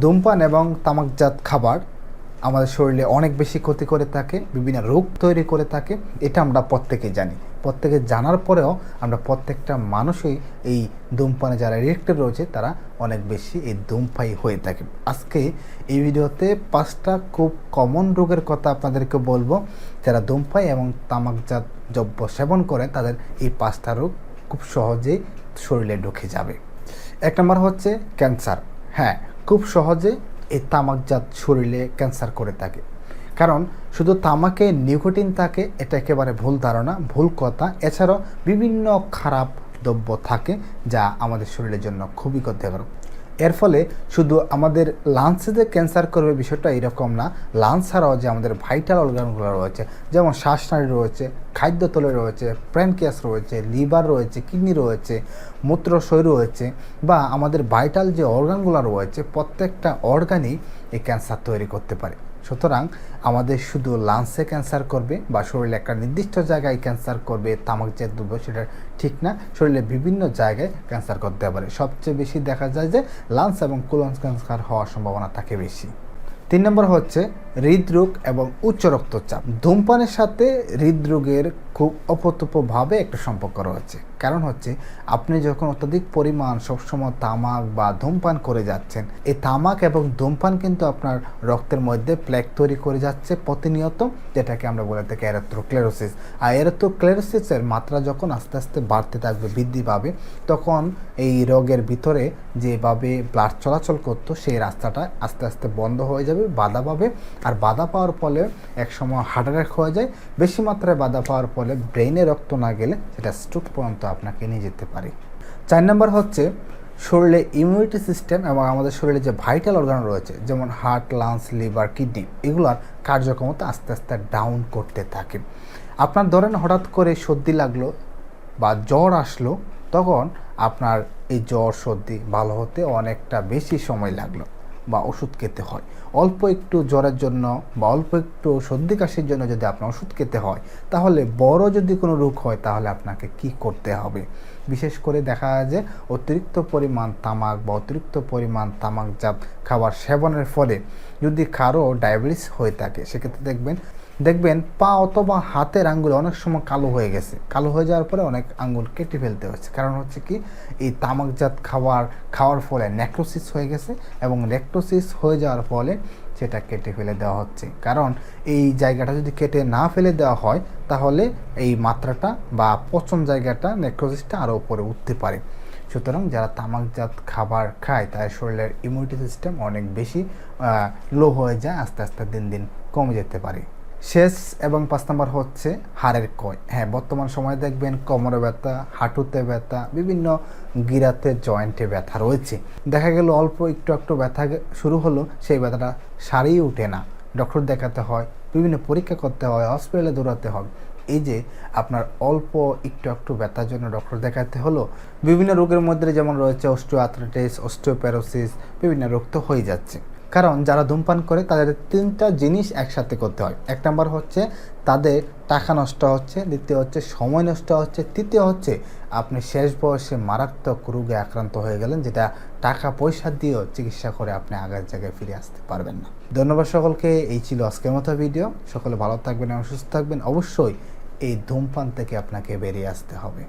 ধূমপান এবং তামাকজাত খাবার আমাদের শরীরে অনেক বেশি ক্ষতি করে থাকে, বিভিন্ন রোগ তৈরি করে থাকে, এটা আমরা প্রত্যেকে জানি। প্রত্যেকে জানার পরেও আমরা প্রত্যেকটা মানুষই এই ধূমপানে যারা রিয়েক্টেড রয়েছে, তারা অনেক বেশি এই ধূমপাই হয়ে থাকে। আজকে এই ভিডিওতে পাঁচটা খুব কমন রোগের কথা আপনাদেরকে বলব। যারা ধূমপাই এবং তামাকজাত দ্রব্য সেবন করে, তাদের এই পাঁচটা রোগ খুব সহজেই শরীরে ঢুকে যাবে। এক নম্বর হচ্ছে ক্যান্সার। হ্যাঁ খুব সহজে এই তামাকজাত শরীরে ক্যান্সার করে থাকে। কারণ শুধু তামাকে নিকোটিন থাকে, এটা একেবারে ভুল ধারণা, ভুল কথা। এছাড়াও বিভিন্ন খারাপ দ্রব্য থাকে যা আমাদের শরীরের জন্য খুবই ক্ষতিকারক। এর ফলে শুধু আমাদের লাংসে যে ক্যান্সার করবে বিষয়টা এরকম না। লাংস ছাড়াও যে আমাদের ভাইটাল অর্গানগুলো রয়েছে, যেমন শ্বাসনালী রয়েছে, খাদ্যতলে রয়েছে প্র্যানকিয়াস রয়েছে লিভার রয়েছে কিডনি রয়েছে মূত্রশয় রয়েছে বা আমাদের ভাইটাল যে অর্গানগুলো রয়েছে, প্রত্যেকটা অর্গানই এই ক্যান্সার তৈরি করতে পারে। সুতরাং আমাদের শুধু লাংসে ক্যান্সার করবে বা শরীরে একটা নির্দিষ্ট জায়গায় ক্যান্সার করবে, তামাক যে দ্রব্য সেটা ঠিক না, শরীরে বিভিন্ন জায়গায় ক্যান্সার করতে পারে। সবচেয়ে বেশি দেখা যায় যে লাংস এবং কোলন ক্যান্সার হওয়ার সম্ভাবনা থাকে বেশি। তিন নম্বর হচ্ছে হৃদরোগ এবং উচ্চ রক্তচাপ। ধূমপানের সাথে হৃদরোগের খুব অপতপভাবে একটা সম্পর্ক রয়েছে। কারণ হচ্ছে, আপনি যখন অত্যাধিক পরিমাণ সবসময় তামাক বা ধূমপান করে যাচ্ছেন, এই তামাক এবং ধূমপান কিন্তু আপনার রক্তের মধ্যে প্লেক তৈরি করে যাচ্ছে প্রতিনিয়ত, যেটাকে আমরা বলে থাকি এরাথ্রোক্লেরোসিস আর এরাথ্রোক্লেরোসিসের মাত্রা যখন আস্তে আস্তে বাড়তে থাকবে, বৃদ্ধি পাবে, তখন এই রোগের ভিতরে যেভাবে ব্লাড চলাচল করতো, সেই রাস্তাটা আস্তে আস্তে বন্ধ হয়ে যাবে, বাধা পাবে। আর বাধা পাওয়ার ফলে একসময় হার্ট অ্যাটাক হয়ে যায়। বেশি মাত্রায় বাধা পাওয়ার ফলে ব্রেইনে রক্ত না গেলে, সেটা স্ট্রোক পর্যন্ত আপনাকে নিয়ে যেতে পারে। চার নম্বর হচ্ছে শরীরে ইমিউনিটি সিস্টেম এবং আমাদের শরীরে যে ভাইটাল অর্গান রয়েছে, যেমন হার্ট লাংস লিভার কিডনি এগুলোর কার্যক্ষমতা আস্তে আস্তে ডাউন করতে থাকে। আপনার ধরেন হঠাৎ করে সর্দি লাগল বা জ্বর আসলো, তখন আপনার এই জ্বর, সর্দি ভালো হতে অনেকটা বেশি সময় লাগল। বা ওষুধ খেতে হয়। অল্প একটু জ্বরের জন্য বা অল্প একটু সর্দি কাশির জন্য যদি আপনার ওষুধ খেতে হয়, তাহলে বড় যদি কোনো রোগ হয়, তাহলে আপনাকে কি করতে হবে? বিশেষ করে দেখা যায় যে অতিরিক্ত পরিমাণ তামাক বা অতিরিক্ত পরিমাণ তামাকজাত খাবার সেবনের ফলে যদি কারও ডায়াবেটিস হয়ে থাকে, সেক্ষেত্রে দেখবেন দেখবেন পা অথবা হাতের আঙ্গুল অনেক সময় কালো হয়ে গেছে। কালো হয়ে যাওয়ার পরে অনেক আঙ্গুল কেটে ফেলতে হচ্ছে। কারণ হচ্ছে কি, এই তামাকজাত খাবার খাওয়ার ফলে নেক্রোসিস হয়ে গেছে এবং নেক্রোসিস হয়ে যাওয়ার ফলে সেটা কেটে ফেলে দেওয়া হচ্ছে। কারণ এই জায়গাটা যদি কেটে না ফেলে দেওয়া হয়, তাহলে এই মাত্রাটা বা পচন জায়গাটা নেক্রোসিসটা আরও উপরে উঠতে পারে। সুতরাং যারা তামাকজাত খাবার খায়, তাদের শরীরের ইমিউনিটি সিস্টেম অনেক বেশি লো হয়ে যায়, আস্তে আস্তে দিন দিন কমে যেতে পারে। শেষ এবং পাঁচ নম্বর হচ্ছে হাড়ের ক্ষয় হ্যাঁ বর্তমান সময়ে দেখবেন কোমরে ব্যথা, হাঁটুতে ব্যথা, বিভিন্ন গিরাতে, জয়েন্টে ব্যথা রয়েছে। দেখা গেল অল্প একটু একটু ব্যথা শুরু হলো, সেই ব্যথাটা সারিয়ে ওঠে না। ডক্টর দেখাতে হয়, বিভিন্ন পরীক্ষা করতে হয়, হসপিটালে দৌড়াতে হয় এই যে আপনার অল্প একটু একটু ব্যথার জন্য ডক্টর দেখাতে হলো, বিভিন্ন রোগের মধ্যে যেমন রয়েছে অস্টিও আর্থ্রাইটিস অস্টিওপ্যারোসিস বিভিন্ন রোগ তো হয়ে যাচ্ছে। কারণ যারা ধূমপান করে তাদের তিনটা জিনিস একসাথে করতে হয়। এক নম্বর হচ্ছে তাদের টাকা নষ্ট হচ্ছে, দ্বিতীয় হচ্ছে সময় নষ্ট হচ্ছে, তৃতীয় হচ্ছে আপনি শেষ বয়সে মারাত্মক রোগে আক্রান্ত হয়ে গেলেন, যেটা টাকা পয়সা দিয়েও চিকিৎসা করে আপনি আগের জায়গায় ফিরে আসতে পারবেন না। ধন্যবাদ সকলকে, এই ছিল আজকের মতো ভিডিও। সকলে ভালো থাকবেন এবং সুস্থ থাকবেন। অবশ্যই এই ধূমপান থেকে আপনাকে বেরিয়ে আসতে হবে।